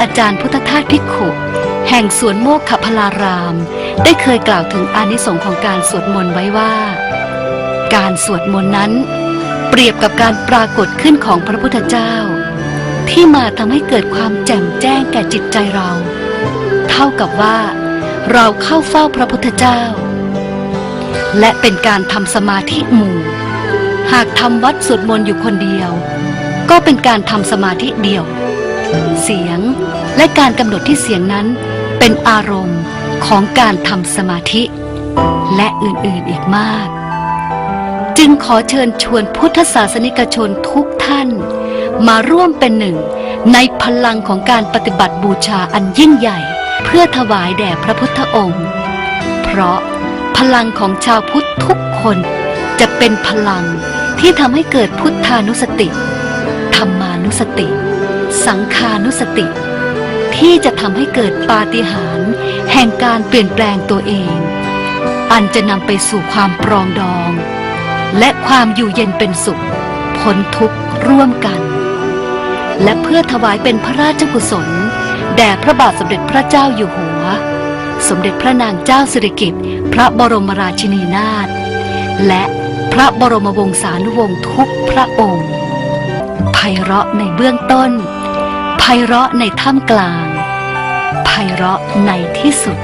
อาจารย์พุทธทาสภิกขุแห่งสวนโมกขพลาราม ได้เคยกล่าวถึงอานิสงส์ของการสวดมนต์ไว้ว่า การสวดมนต์นั้น เปรียบกับการปรากฏขึ้นของพระพุทธเจ้า ที่มาทำให้เกิดความแจ่มแจ้งแก่จิตใจเรา เท่ากับว่า เราเข้าเฝ้าพระพุทธเจ้า และเป็นการทำสมาธิหมู่ หากทำวัดสวดมนต์อยู่คนเดียว ก็เป็นการทำสมาธิเดียว เสียง และการกำหนดที่เสียงนั้น เป็นอารมณ์ของการทำสมาธิ และอื่นๆอีกมาก จึงขอเชิญชวนพุทธศาสนิกชนทุกท่าน มาร่วมเป็นหนึ่ง ในพลังของการปฏิบัติบูชาอันยิ่งใหญ่ เพื่อถวายแด่พระพุทธองค์ เพราะพลังของชาวพุทธทุกคนจะเป็นพลังที่ทำให้เกิดพุทธานุสติ ธรรมานุสติ สังคานุสติ ที่จะทำให้เกิดปาฏิหาริย์แห่งการเปลี่ยนแปลงตัวเอง อันจะนำไปสู่ความปรองดอง และความอยู่เย็นเป็นสุขพ้นทุกข์ร่วมกัน และเพื่อถวายเป็นพระราชกุศล แด่พระบาทสมเด็จพระเจ้าอยู่หัว สมเด็จพระนางเจ้าสิริกิติ์พระบรมราชินีนาถและพระบรมวงศานุวงศ์ทุกพระองค์ไพเราะในเบื้องต้น ไพเราะในท่ามกลาง ไพเราะในที่สุด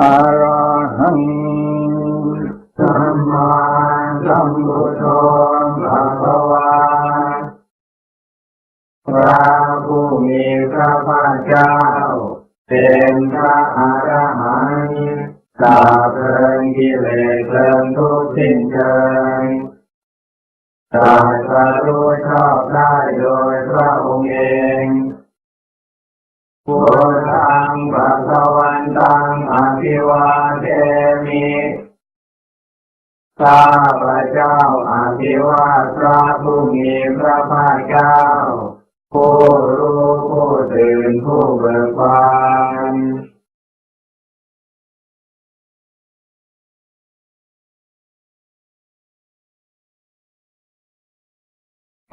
อรหังสัมมาสัมพุทโธภะคะวาพระผู้มีพระภาคเจ้า เป็นพระอรหันต์ตาเพลิงกิเลสเพลิงทุกสิ้นเชิงตรัสรู้ชอบได้โดยพระองค์เองพุทธังภะคะวันตัง ภิวาเทมิข้าพระเจ้าอภิวาทพระผู้มีพระภาคเจ้าผู้รู้ผู้ตื่นผู้เบิกบาน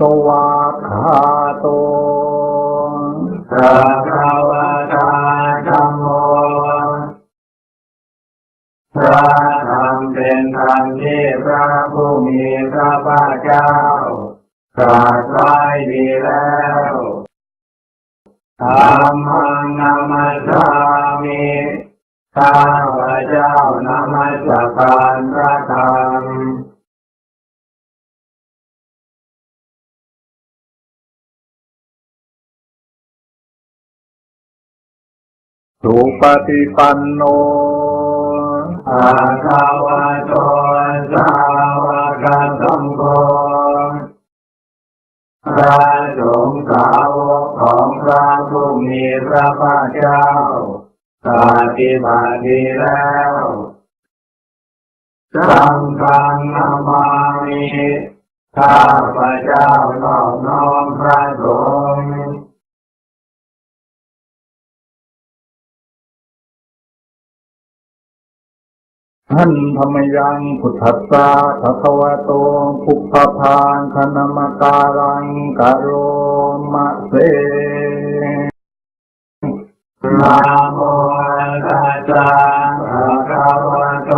สวขาโตสภาว พระธรรมเป็นธรรมที่พระผู้มีพระภาคเจ้าตรัสไว้ดีแล้วธรรมังนามัสามิข้าพระเจ้านามัสการพระธรรมสุปฏิปันโน ภะคะวะโตสาวกสังโฆพระสงฆ์สาวกของพระผู้มีพระภาคเจ้าปฏิบัติดีแล้วสังฆังนามามิข้าพระเจ้านอบน้อมพระสงฆ์ ท่านธรรมยังพุทธัสสะภะคะวะโตภุพพานคณมการังกะโรมะเสนะโมตัสสะภะคะวะโต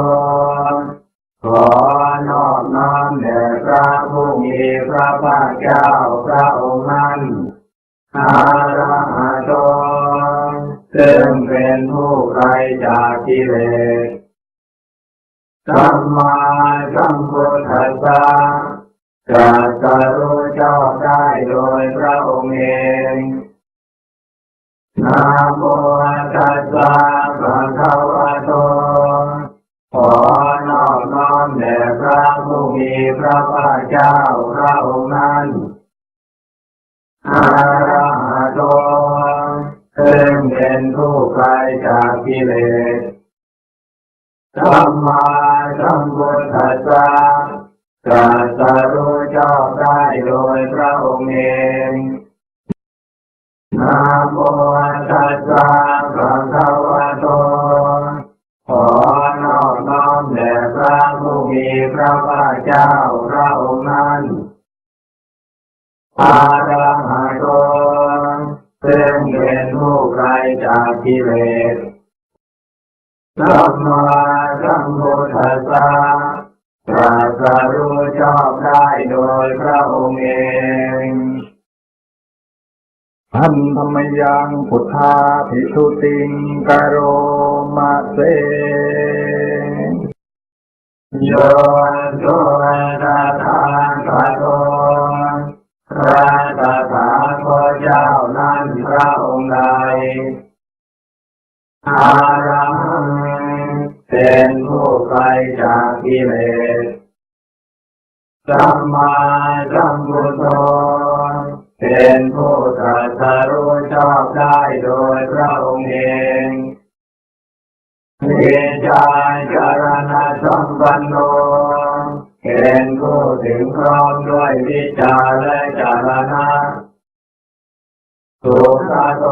ขอนอบน้อมแด่พระผู้มีพระภาคเจ้าพระองค์นั้นอาระหะโตซึ่งเป็นผู้ไกลจากกิเลส มาสัมพุทธัสสะตรัสรู้ชอบได้โดยพระองค์เองนะโมตัสสะภะคะวะโตขอนอบน้อมแด่พระผู้มีพระภาคเจ้าพระองค์นั้นอาระหะโตซึ่งเป็นผู้ไกลจากกิเลสสัมมา สัมพุทธัสสะ พุทธาภิทุติงกโรมาเส โยนโส น ด้วยวิชาและจารณะสุขโต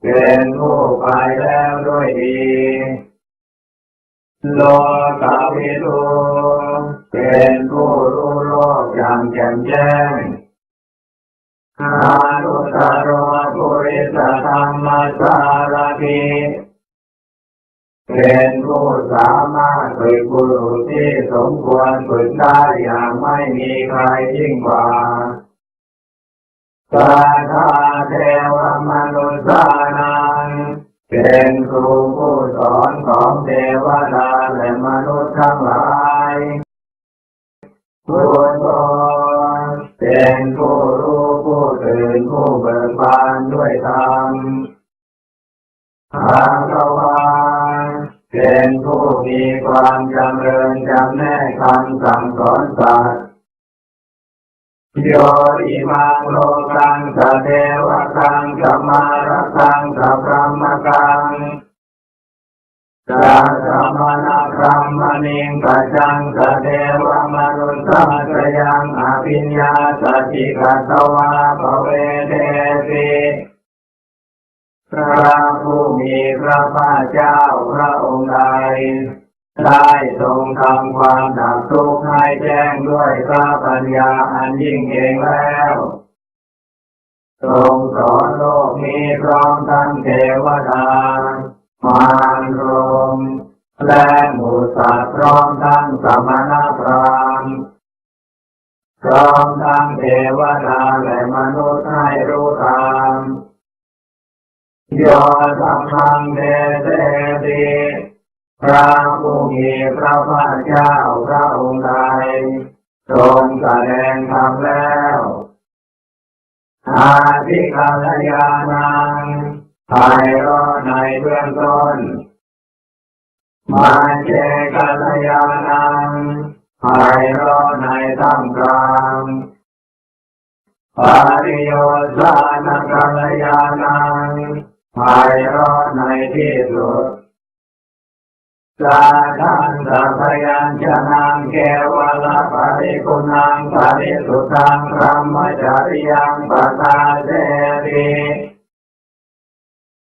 เป็นผู้ไปแล้วด้วยดีโลกาวิทูเป็นผู้รู้โลกอย่างแจ่มแจ้งอานุตตรปุริสธรรมสารพี เป็นผู้สามารถฝึกบุรุษที่สมควรฝึกได้อย่างไม่มีใครยิ่งกว่าสาธาเทวมนุษยานังเป็นครูผู้สอนของเทวดาและมนุษย์ทั้งหลาย ความจำเริญจำแนกคำสั่งสอนสัตว์โยอิมังโลกังสะเทวกังสมารกังสะพรหมกังสะสมณพรหมนิงกัจจังสะเทวมนุสสะสยังอภิญญาสติกัตวาภเวเทติพระผู้มีพระภาคเจ้าพระองค์ใด ได้ทรงทำความดับทุกข์ให้แจ้งด้วยพระปัญญาอันยิ่งเองแล้ว ทรงสอนโลกนี้พร้อมทั้งเทวดามารรมและหมูสัตว์พร้อมทั้งสมณพราหมณ์พร้อมทั้งเทวดาและมนุษย์ให้รู้ตามโยสัมพังเดเตติ พระผู้มีพระภาคเจ้าพระองค์ใดทรงแสดงธรรมแล้วอาทิกาลยานังภายรอในเบื้องต้น มาเจกัลยานังภายรอในท่ามกลางปาริโยสานกัลยานังภายรอดในที่สุด สาธันสัพยัญชนะเกวละปริคุณังปริสุทังพรหมจริยังปตาเสติ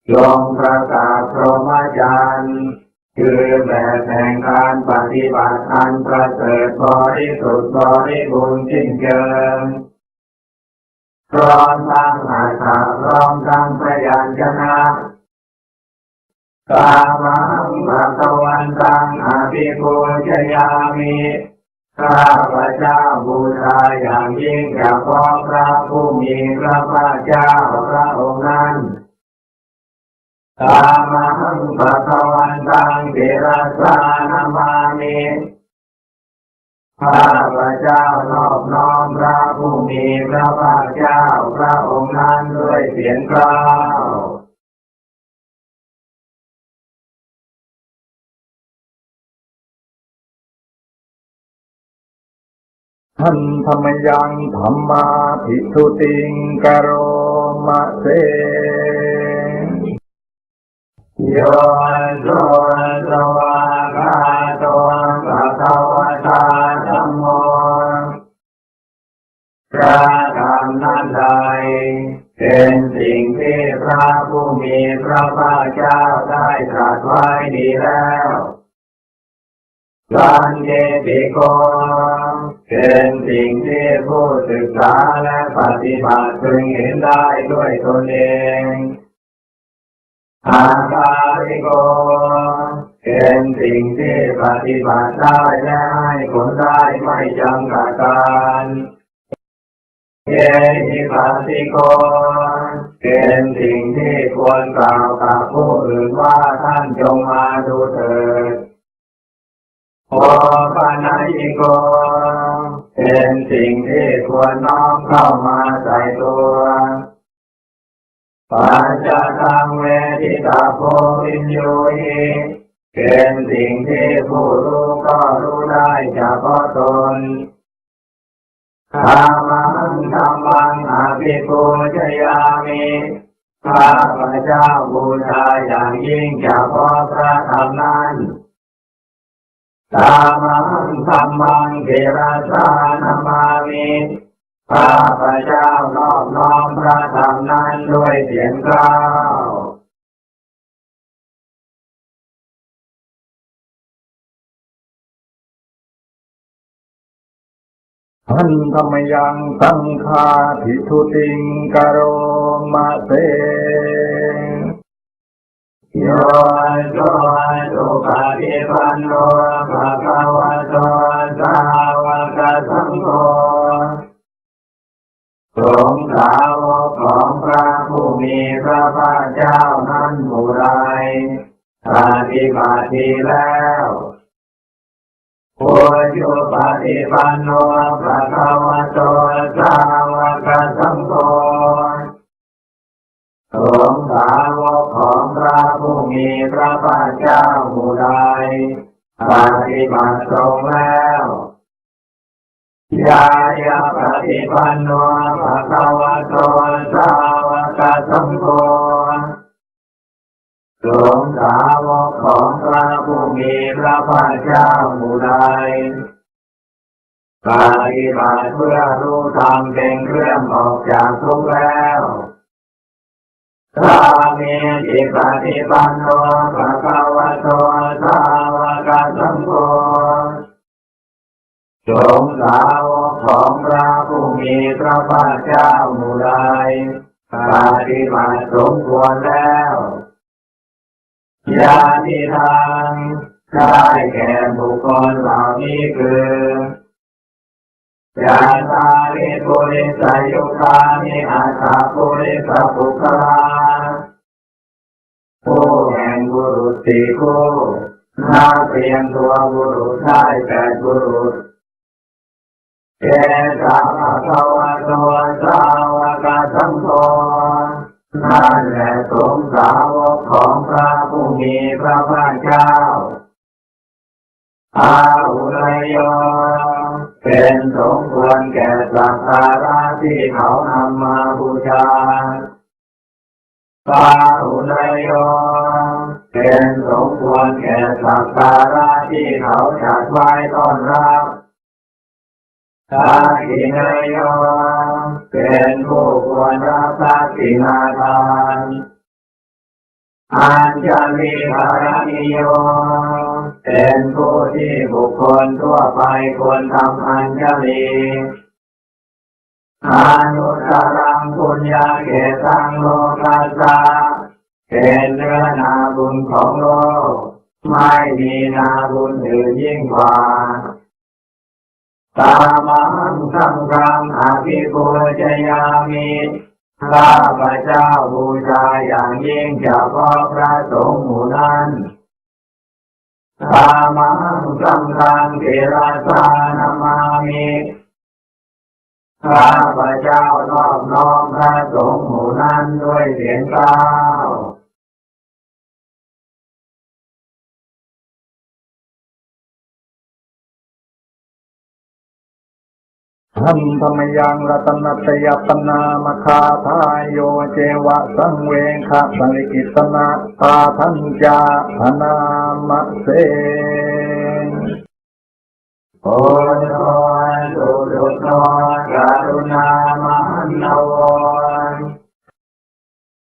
จงประกาศพรหมจรรย์คือแบบแห่งการปฏิบัติอันประเสริฐบริสุทธิ์บริบูรณ์จริงเกินพร้อมทั้งอาถาพร้อมทั้งพยัญชนะ กามังภะคะวันตังอภิปูชยามิข้าพระเจ้าบูชาอย่างยิ่งเฉพาะพระผู้มีพระภาคเจ้าพระองค์นั้นกามังภะคะวันตังเทระสานามามิข้าพระเจ้านอบน้อมพระผู้มีพระภาคเจ้าพระองค์นั้นด้วยเสียงกล่าว ท่านธรรมยังธรรมาภิกษุติงกโรมะเสโยโสสวากาโตภะคะวะตาธัมโมพระธรรมนั้นใดเป็นสิ่งที่พระผู้มีพระภาคเจ้าได้ตรัสไว้ดีแล้ว การเกติโกเป็นสิ่งที่ผู้ศึกษาและปฏิบัติพึงเห็นได้ด้วยตนเองอาคาริโกเป็นสิ่งที่ปฏิบัติได้และให้ผลได้ไม่จำกัดการเยหิปัสสิโกเป็นสิ่งที่ควรกล่าวกับผู้อื่นว่าท่านจงมาดูเถิด โอปานายิโก เป็นสิ่งที่ควรน้อมเข้ามาใส่ตัวปัจจตังเวทิตาโพวินโยหิเป็นสิ่งที่ผู้รู้ก็รู้ได้เฉพาะตนธรรมังธรรมังอภิปูชยามิข้าพระเจ้าบูชาอย่างยิ่งเฉพาะพระธรรมนั้น ธรรมังธรรมังเทระสานามามิข้าพระเจ้านอบน้อมพระธรรมนั้นด้วยเสียงกล้าวท่านธรรมยังสังฆาภิกษุติงกโรมะเส โยโสสุปฏิปันโนภะคะวะโตสาวกสังโฆสงฆ์สาวกของพระผู้มีพระภาคเจ้านั้นผู้ใดปฏิบัติดีแล้วโอโยปฏิปันโนภะคะวะโตสาวกสังโฆ สงฆ์สาวกของพ ระผู้มีพระภาคเจ้าผู้ใดปฏิบัติตรงแล้วยายาปฏิปันโนภะคะวะโตสาวกสังโฆสงสาวกของพระผู้มีพระภาคเจ้าผู้ใดปฏิบัติเพื่อรู้ธรรมเป็นเครื่องออกจากทุกข์แล้วสา มีจิปฏิปันโนภะคะวะโตสาวกสังโฆสงสาวกของพระผู้มีพระภาคเจ้ามู่ใดปฏิบัติสมควรแล้วญาติทางได้แก่บุคคลเหล่านี้คือยาตาลิปุริสายุคานิอาตาปุริสปุคลา บุรุษสี่คู่นาเพียงตัวบุรุษได้แปดบุรุษเกสาภะคะวะโตสาวกสังโฆนั่นแหละสงสาวกของพระผู้มีพระภาคเจ้าอาหุนยโยเป็นสมควรแก่สักการะที่เขานำมาบูชาปาหุนยโย เป็นสมควรแก่สักการะที่เขาจัดไว้ต้อนรับทากินยโยเป็นผู้ควรรับทักษิณาทานอัญชลีภารณิโยเป็นผู้ที่บุคคลทั่วไปควรทำอัญชลีอนุตรังปุญญาเกตังโลกัสสะ เป็นเนื้อนาบุญของโลก ไม่มีนาบุญอื่นยิ่งกว่าตามังสังฆังอภิปูชยามิข้าพระเจ้าบูชาอย่างยิ่งเฉพาะพระสงฆ์หมู่นั้นตามังสังฆังเทระสานามามิข้าพระเจ้านอบน้อมพระสงฆ์หมู่นั้นด้วยเสียงกล่าว ทันธรรมยังรัตนัตยปนามคาทายโยเจวะสังเวงคะสังลิกิตนาตาทันจาธนามเสโอโนสุดุโนกรุณามหันนวร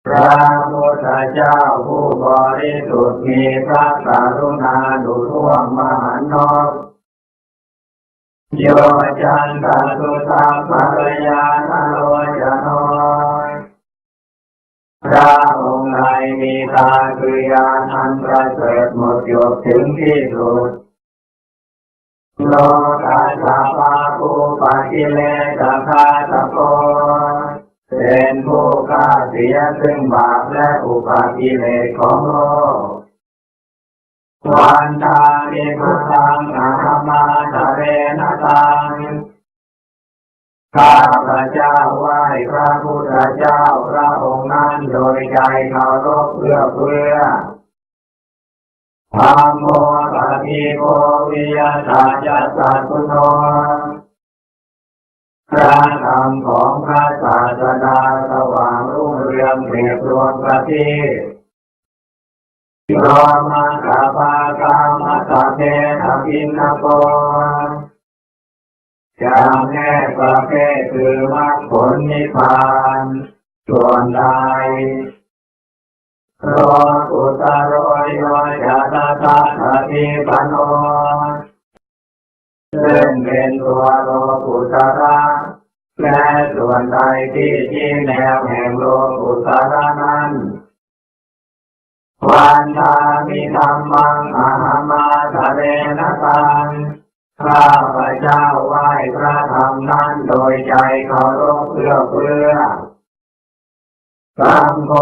พระพุทธเจ้าผู้บริสุทธิ์มีพระกรุณาดุท่วมมหันนบ โยจันตสุตาภรยานโรจโนพระองค์ใดมีตาคือยานอันประเสริฐหมดจดถึงที่สุดโลกาสาปาภูปากิเลสคาตโกเป็นผู้ฆ่าเสียซึ่งบาปและอุปากิเลสของโลกวันตา มิพุทธังอาหมาทะเรนตังข้าพระเจ้าไหว้พระพุทธเจ้าพระองค์นั้นโดยใจเคารพเพื่อเพื่อธรรมโมปฏิโกวิยาตาจัสสะตุโนพระธรรมของพระศาสดาสว่างรุ่งเรืองเปรียบรวมประทีปโยมาคาปากา มาตาเทอภินนโกจำแนกประเภทคือมรรคผลนิพพานส่วนใดโรกุตโรโยจาตาตาทาติปโนซึ่งเป็นตัวโลกุตระและส่วนใดที่ที่แนวแห่งโลกุตระนั้น วันทามิธรรมังอาหามาทะเรนตังข้าพระเจ้าไหว้พระธรรมนั้นโดยใจเคารพเพื่อเพื่อสังโฆ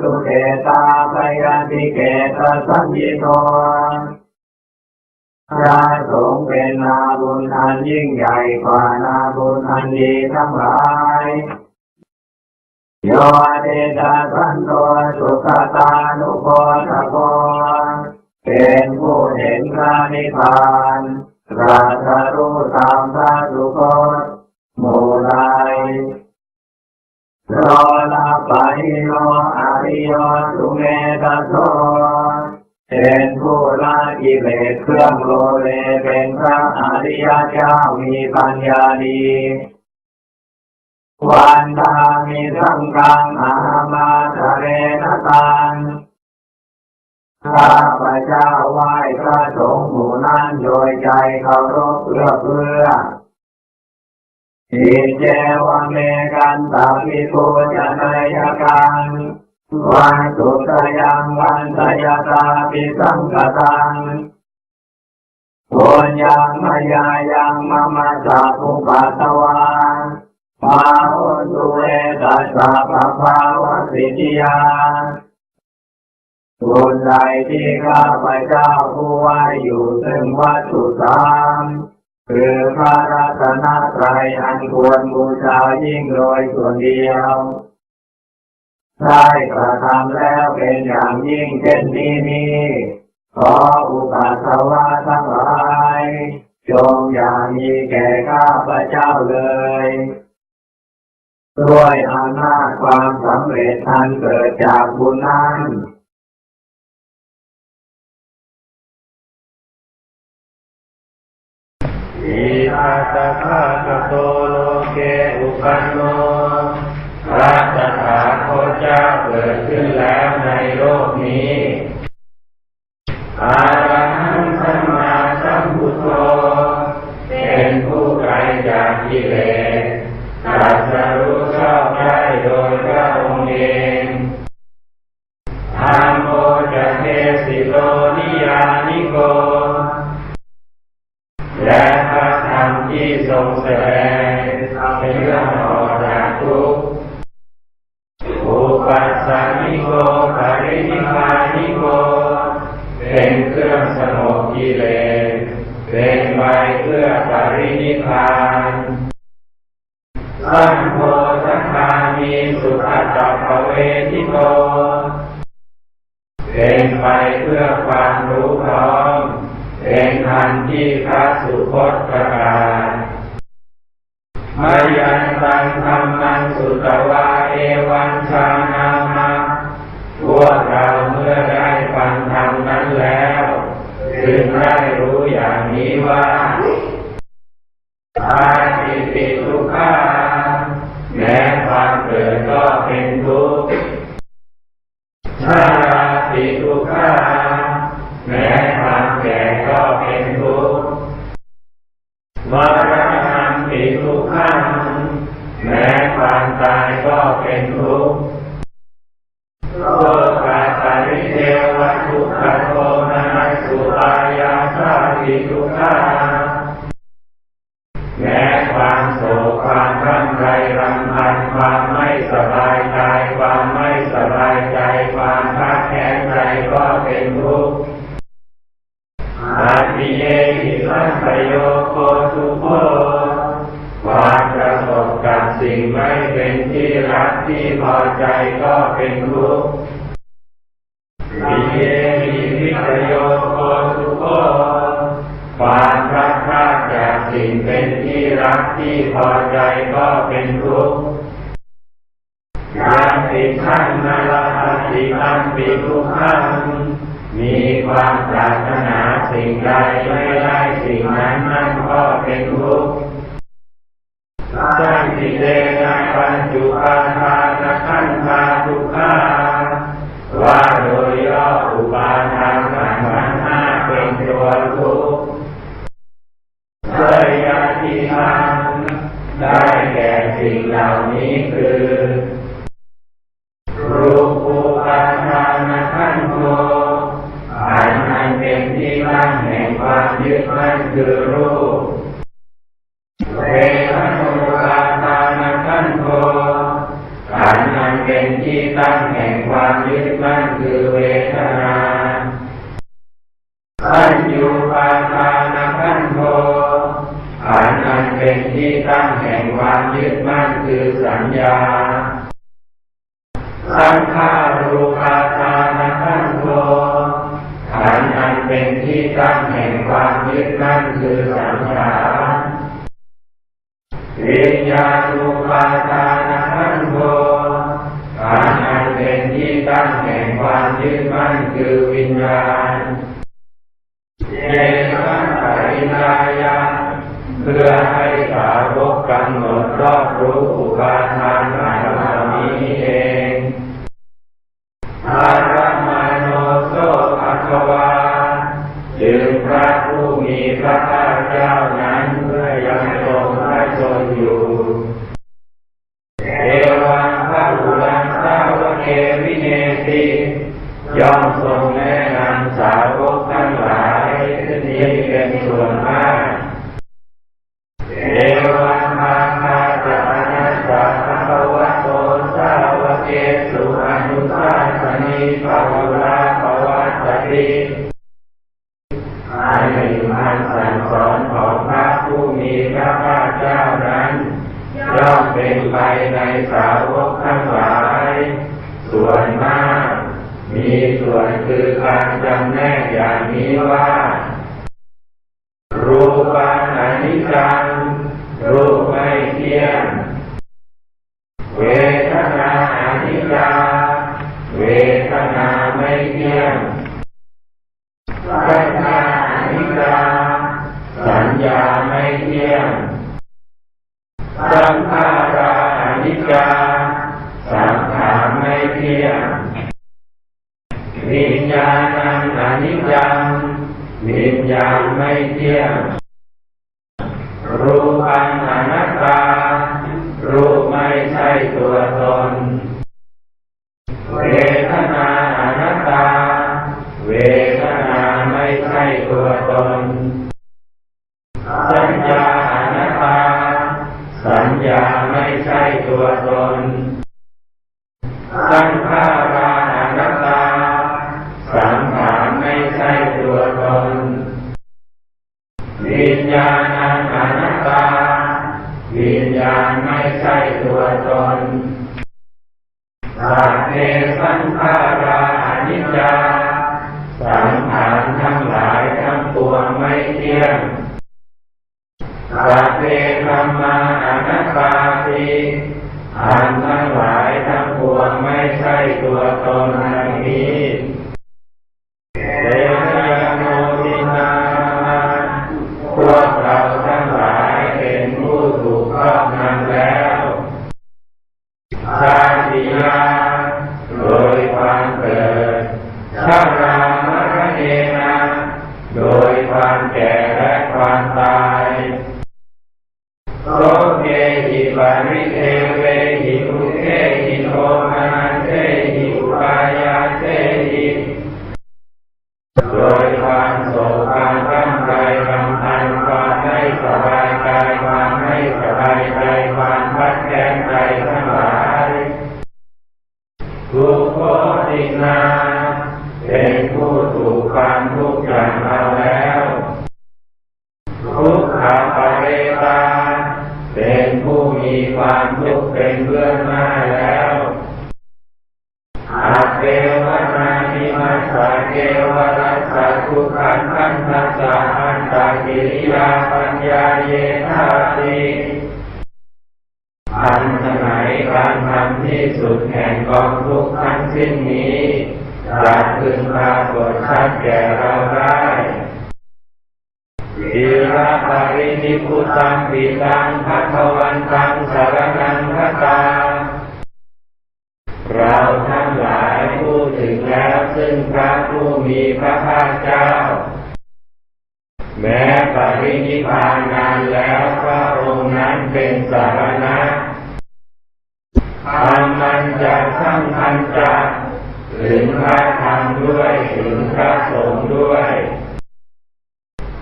สุเกตาปยันติเกตสัญญิโตพระสงฆ์เป็นนาบุญอันยิ่งใหญ่กว่านาบุญอันดีทั้งหลายโยเดชะสันโตสุขตา ระนิพพานตรัสรู้ตามพระสุคตหมู่ใดโรลาปะหิโนอริโยสุเมตโสเป็นผู้ละกิเลสเครื่องโลเลเป็นพระอริยเจ้ามีปัญญาดี นั้นโดยใจเคารพเพื่อเพื่ออิเจวเมกันตาปิโกจะนายกันวันสุตยังวันตยตาปิสังกตังปุญญังมายายังมะมะสะภุปัตตวาปาหุตุเวตัสสะปะภาวะสิทธิยา บุญใดที่ข้าพเจ้าผู้ไหวอยู่ซึ่งวัตถุสามคือพระรัตนตรัยอันควรบูชายิ่งโดยส่วนเดียวได้กระทำแล้วเป็นอย่างยิ่งเช่นนี้นี้ขออุปาสวะทั้งหลายจงอย่ามีแก่ข้าพระเจ้าเลยด้วยอำนาจความสำเร็จอันเกิดจากบุญนั้น อิอาตถาคโตโลเกอุปันโนพระตถาคตเจ้าเกิดขึ้นแล้วในโลกนี้อา มายันตังธรรมังสุตวาเอวันชานามาพวกเราเมื่อได้ฟังธรรมนั้นแล้วจึงได้รู้อย่างนี้ว่าอาติปิทุกขา ที่พอใจก็เป็นทุกข์วิเยหิวิตโยโคทุโคความพลัดพรากจากสิ่งเป็นที่รักที่พอใจก็เป็นทุกข์ยามติขันนาลาติอัมปิทุกขังมีความปรารถนาสิ่งใดไม่ได้สิ่งนั้นนั่นก็เป็นทุกข์ ยาติทานได้แก่สิ่งเหล่านี้คือ ที่ตั้งแห่งความยึดมั่นคือวิญญาณเยสังปรินายาเพื่อให้สาวกกำหนดรอบรู้อุปาทานขันธ์เหล่านี้เองอารมาโนโสภะควาจึงพระผู้มีพระภาคเจ้านั้น พระภาเจ้านั้นย่อมเป็นไปในสาวกทั้งหลาย ส่วนมาก มีส่วนคือการจำแนกอย่างนี้ว่า รูปังอนิจจัง รูปไม่เที่ยง เวทนาอนิจจาเวทนาไม่เที่ยง สังขาราอนิจจาสังขารไม่เที่ยงวิญญาณังอนิจจังวิญญาณไม่เที่ยงรูปังอนัตตา รูปไม่ใช่ตัวตน เวทนาอนัตตา เวทนาไม่ใช่ตัวตน ตัวตนสังขาราอนัตตา สังขารไม่ใช่ตัวตนวิญญาณอนัตตา วิญญาณไม่ใช่ตัวตนสัพเพสังขาราอนิจจา สังขารทั้งหลายทั้งปวงไม่เที่ยงสัพเปาติอันทั้งหลายทั้งปวงไม่ใช่ตัวตนอันนี้ วนานิมัสสะเกวรัสสะทุขันธันทัสสะอันตากิริยาปัญญาเยธาติอันสมัยการทำที่สุดแห่งกองทุกข์ทั้งสิ้นนี้จะพึงปรากฏชัดแก่เราได้อิระปรินิพุตังปิตังพัทวันตังสารนังคตาเราทั้งหลายู้ถึงแล้วซึ่งพระผู้มีพระภาคเจ้า แม้ปรินิพานนานแล้วพระองค์นั้นเป็นสารณะธรรมันจะทั้งทันจะถึงพระธรรมด้วยถึงพระสงฆ์ด้วย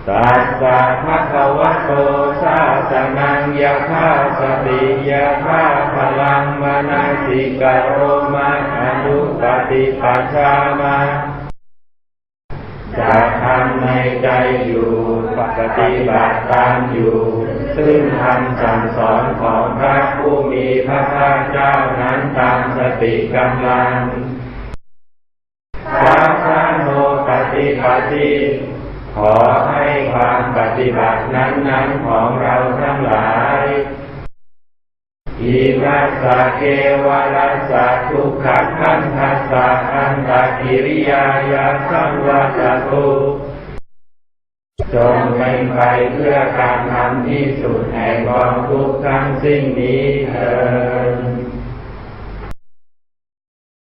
ตัสสะภะคะวะโตสาสนังยะธาสติยะธาพลังมนาสิกโรมาอนุปฏิปัชฌามาจะทำในใจอยู่ปฏิบัติตามอยู่ ซึ่งคำสั่งสอนของพระผู้มีพระภาคเจ้านั้นตามสติกำลังพระสาโนปฏิปฏิ ขอให้ความปฏิบัตินั้นๆของเราทั้งหลายอิมัสสะเกวรัสสะทุกขังขันธัสสะอันตกิริยายาสังวัตตุจงเป็นไปเพื่อการทำที่สุดแห่งกองทุกข์ทั้งสิ้นนี้เถิด